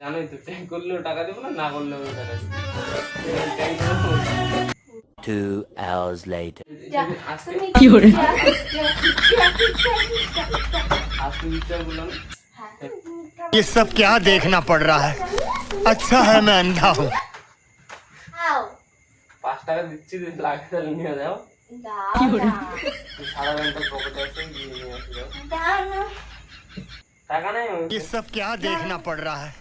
জানোই তো ট্যাঙ্ক করলেও টাকা দেবো না না করলেও টাকা দেবো ট্যাঙ্ক করবো Two hours later. আজকে তুমি কি ওরে? আজকে বিচার করলাম ये सब क्या देखना पड़ रहा है अच्छा है मैं अंधा हूँ খাও পাঁচ টাকা দিচ্ছি যদি লাগে তাহলে নিয়ে যাও দাও কি ওরে? না সারা ঘন্টা পকেটে আছে গিয়ে নিয়ে আসি যাও দাও না টাকা নেই আমার ये কাছে। सब क्या देखना पड़ रहा है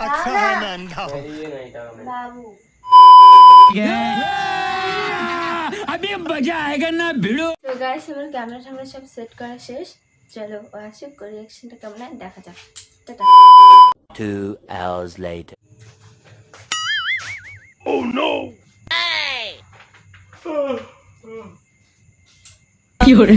अच्छा है मैं अंधा हूँ ইয়ে নাই টাকা নেই বাবু अभी मजा आएगा ना भिड़ो তো গাইস এবার ক্যামেরা ট্যামেরা সব সেট করা শেষ চলো ও আসুক রিয়াকশনটা কেমন হয় দেখা যাক টাটা Two hours later. কি ওরে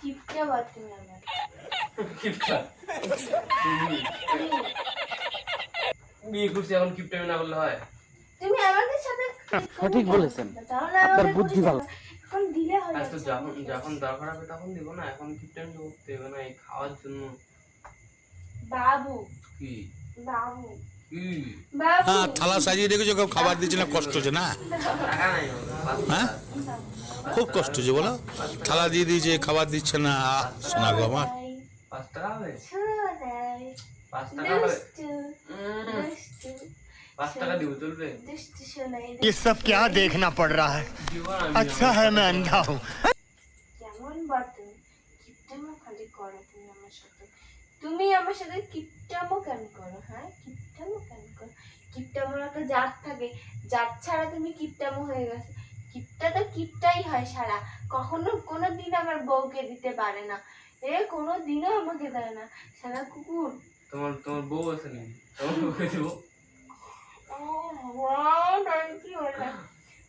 কিপটা বাদ আমার। কিপটা? বিয়ে করছি এখন কিপটা না করলে হয়? তুমি আমাদের সাথে সঠিক বলেছেন। আপনার বুদ্ধি ভালো। এখন দিলে হয় আর যখন যখন দরকার হবে তখন দিব না এখন কিপটা করতে হবে না এই খাওয়ার জন্য। বাবু। কি? বাবু। হ্যাঁ থালা সাজিয়ে রেখেছো কেউ খাবার দিচ্ছে না কষ্ট হচ্ছে না টাকা নাই আমার কাছে, পাঁচ হ্যাঁ? টাকা। খুব কষ্ট হচ্ছে বলো থালা দিয়ে দিয়েছে খাবার দিচ্ছে না আহ, শোনা গো আমার পাঁচ টাকা হবে ছোড়াই পাঁচ টাকা হবে দুষ্টু উম, দুষ্টু পাঁচ টাকা দিব চলবে দুষ্টু শোনাই ये सब क्या देखना पड़ रहा है দিব না আমি अच्छा है मैं अंधा हूँ কেমন বাটন কিপটামো খালি করো তুমি আমার সাথে তুমি আমার সাথে কিপটামো কেন করো হ্যাঁ? কিপটামো কেন করো? কিপটামোর একটা জাত থাকে। জাত ছাড়া তুমি কিপটামো হয়ে গেছে। কিপটা তো কিপটাই হয় সারা। কখনো কোনো দিন আমার বউকে দিতে পারে না। এ কোনো দিনও আমাকে দেয় না। সারা কুকুর। তোমার তোমার বউ আছে নাকি? তোমার বউকে দিব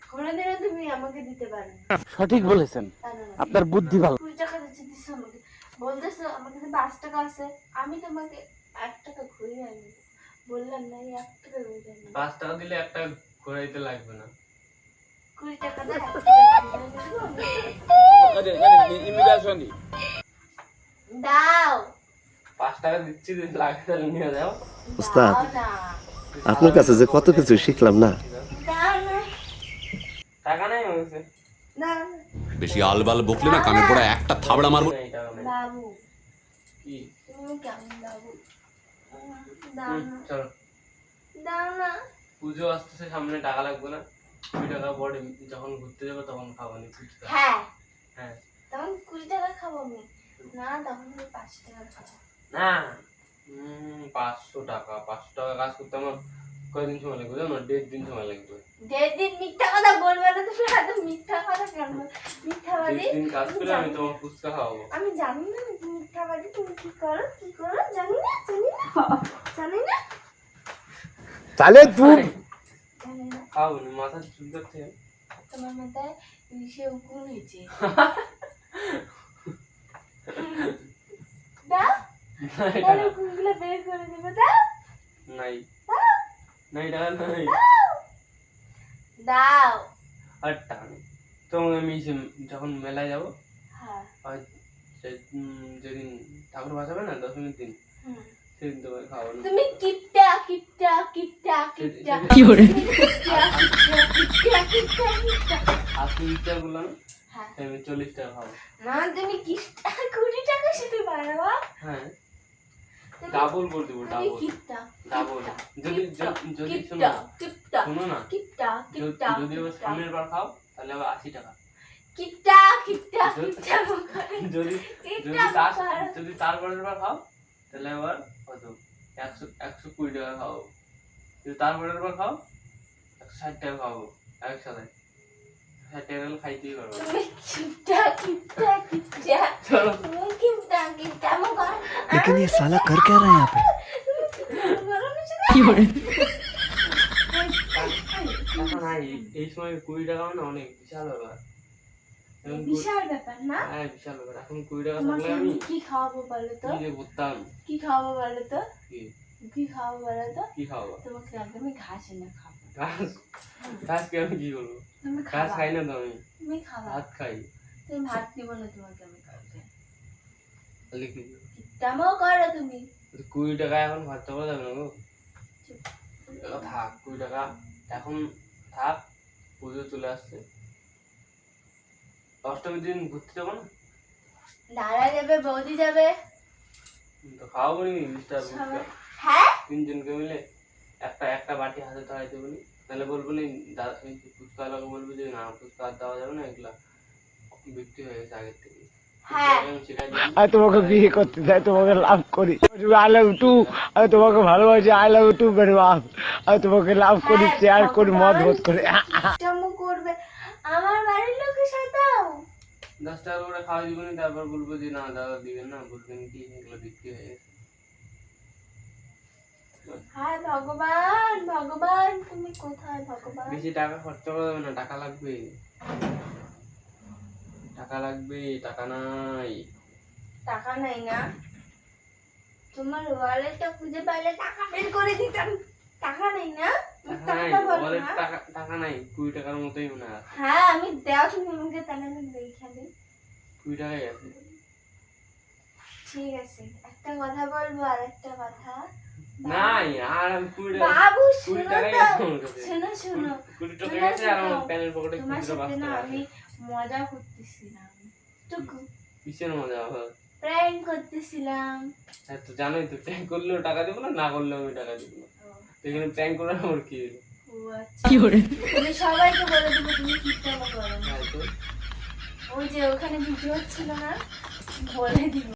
কোনোদিনও তুমি আমাকে দিতে পারো না। সঠিক বলেছেন। না, না। আপনার বুদ্ধি ভালো কুড়ি টাকা দিচ্ছে দিচ্ছ আমাকে বলতেছো আমার কাছে পাঁচ টাকা আছে আমি তোমাকে এক টাকা ঘুরে আনি বললাম না এক টাকা ঘুরে আনি পাঁচ টাকা দিলে একটা ঘোরাইতে লাগবে না। কুড়ি টাকা দাও এক টাকা পাঁচ টাকা দিচ্ছি লাগে তাহলে নিয়ে যাও। উস্তাদ। আপনার কাছে যে কত কিছু শিখলাম না। টাকা নেই না বেশি আলবাল বকলে না কানে পড়া একটা থাবড়া মারবো। নেই টাকা নেই বাবু। কি? তুমি কেমন বাবু? দাও হুম, না। চলো। দাও না। পুজো আসতেছে সামনে টাকা লাগবে না। কুড়ি টাকা পরে যখন ঘুরতে যাব তখন খাব নি হ্যাঁ। হ্যাঁ। তখন কুড়ি টাকা খাব আমি। না তখন আমি পাঁচ টাকা খাব। না পাঁচশো টাকা পাঁচশো টাকা কাজ করতে আমার কয়দিন সময় লাগবে? জানো দেড় দিন সময় লাগবে। দেড় দিন মিথ্যা কথা বলবে না তুমি এত মিথ্যা কথা কেন মিথ্যাবাদী কাজ আমি করে আমি জানি তোমার ফুচকা খাওয়াবো। আমি জানি না তুমি মিথ্যাবাদী তুমি কি করো কি করো জানি না জানি না। জানি না। তাহলে তুই না মাথা চুল করতে তোমার মাথায় সে উকুন হয়েছে। দাও। তাহলে উকুনগুলো বের করে দেবো দাও। নাই। নাই টাকা নাই। দাও। আর নেই তোমাকে আমি যখন মেলায় যাব হ্যাঁ। আর যেদিন ঠাকুর ভাসাবে না দশমীর দিন হুম। সেদিন তোমাকে খাওয়াবো। না তুমি কিপটা কিপটা কিপটা কিপটা। কি আজকে বিচার করলাম হ্যাঁ। আমি চল্লিশ টাকা খাব। না তুমি কিপটা কুড়ি টাকা শুধু পারবা হ্যাঁ। ডাবল করে দেবো ডাবল। ডাবল। যদি যদি শোনো শোনো না। যদি আবার সামনের বার খাও তাহলে আবার আশি টাকা। কিপটা কিপটা যদি- কিপটা যদি যদি তার তারপরের বার খাও তাহলে আবার কত? একশো একশো কুড়ি টাকা খাও। যদি তারপরের বার খাও একশো ষাট টাকা খাওয়াবো আরেক সাথে হ্যাঁ টেরাল খাইতেই পারব। কিপটা কিপটা চলো তুমি কিপটা কিপটামো করো लेकिन ये साला कर क्या रहा है यहाँ पे টাকা নাই এই সময় কুড়ি টাকা মানে অনেক বিশাল ব্যাপার এখন কুড়ি- বিশাল ব্যাপার না হ্যাঁ বিশাল ব্যাপার এখন কুড়ি টাকা তোমাকে থাকলে আমি আমি কি খাওয়াবো বলো তো কি যে করতাম কি খাওয়াবো বলো তো কি কি খাওয়াবো বলো তো কি খাওয়াবো তোমাকে আগে আমি ঘাস এনে খাবো ঘাস ঘাসকে আমি কি করবো তুমি ঘাস খাবা খাই না তো আমি তুমি খাবা ভাত খাই তুমি ভাত দিব না তোমাকে আমি কালকে লিখে দিও কিপটামো করো তুমি? কুড়ি টাকা এখন খরচা করা যাবে না গো। থাক কুড়ি টাকা। এখন থাক পুজো চলে আসছে। অষ্টমীর দিন ঘুরতে যাব না? দাদা যাবে বৌদি যাবে। তো খাওয়াবো নি মিস্টার হ্যাঁ? তিনজনকে মিলে একটা একটা বাটি হাতে ধরাই দেবো নি। তাহলে বলব নি দাদা ফুচকাওয়ালাকে বলব যে না ফুচকা আর দেওয়া যাবে না এগুলা বিক্রি হয়ে গেছে আগের থেকে। আমি দিলাম আমি তোমাকে বিয়ে করতে চাই তোমাকে লাভ করি। আই লাভ টু আমি তোমাকে ভালোবাসি আই লাভ টু মাচ আমি তোমাকে লাভ করি হ্যাঁ, শেয়ার করি মত ভগবান। বোধ করি করবে। আমার বাড়ির লোকের সাথেও দশ টাকা করে খাওয়া দিব তারপর বলব যে না দাদা দিবেন না বলবেন কি এগুলো বিক্রি হায় ভগবান ভগবান তুমি কোথায় ভগবান? বেশি টাকা খরচা করা যাবে না টাকা লাগবে টাকা লাগবে টাকা নাই। টাকা নাই না? তোমার ওয়ালেটটা খুঁজে পাইলে টাকা বের করে দিতাম। টাকা নেই না? টাকা নাই টাকা বলো wallet না? টাকা টাকা নাই কুড়ি টাকার মতোই মনে হয়। হ্যাঁ আমি দেও তুমি আমাকে তাহলে আমি দেখে কুড়ি টাকাই আছে। ঠিক আছে একটা কথা বলব আর একটা কথা। নাই আর আমি কুড়ি টাকা বাবু কুড়ি শোনো টাকাই তো আছে আমার কাছে। শোনো শোনো কুড়ি টাকা শোনো, আর আমার প্যানের পকেটে তোমার খুচরো পাঁচ সাথে না টাকা আমি আছে মজা করতেছিলাম। টুকু। কিসের মজা আবার প্র্যাঙ্ক করতেছিলাম। হ্যাঁ তো জানোই তো প্র্যাঙ্ক করলেও টাকা দেবো না না করলেও আমি টাকা দিব না। তো এখানে প্র্যাঙ্ক করার আমার কি হলো? কি হলো তুমি সবাইকে বলে দেবো তুমি কি করো। হ্যাঁ তো? ওই যে ওখানে ভিডিও হচ্ছিল না বলে দিব।